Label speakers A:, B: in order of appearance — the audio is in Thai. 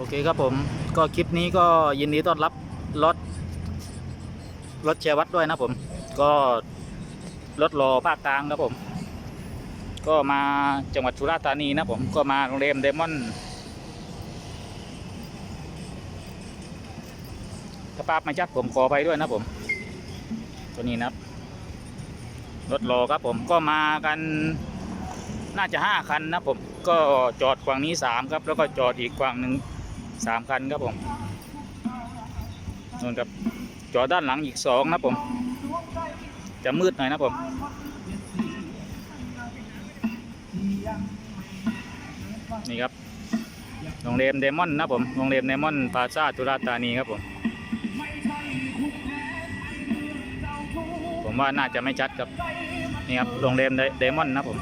A: โอเคครับผมก็คลิปนี้ก็ยินดีต้อนรับรถรถแชร์วัดด้วยนะผม ก็รถรอภาคกลางครับผม ก็มาจังหวัดสุราษฎร์ธานีนะผมก็มาโรงแรมเดมอนสภาพไม่ชัดผมขอไปด้วยนะผมตัวนี้นะครับรถรอครับผมก็มากันน่าจะห้าคันนะผม ก็จอดฝั่งนี้สามครับ แล้วก็จอดอีกฝั่งหนึ่ง สามคันครับผมนู่นครับจอด้านหลังอีกสองนะผม จะมืดหน่อยนะผมนี่ครับโรงแรมเดมอนนะผมโรงแรมเดมอนพาซาตุราตานีครับผม ผมว่าน่าจะไม่ชัดครับนี่ครับโรงแรมเดมอนนะผม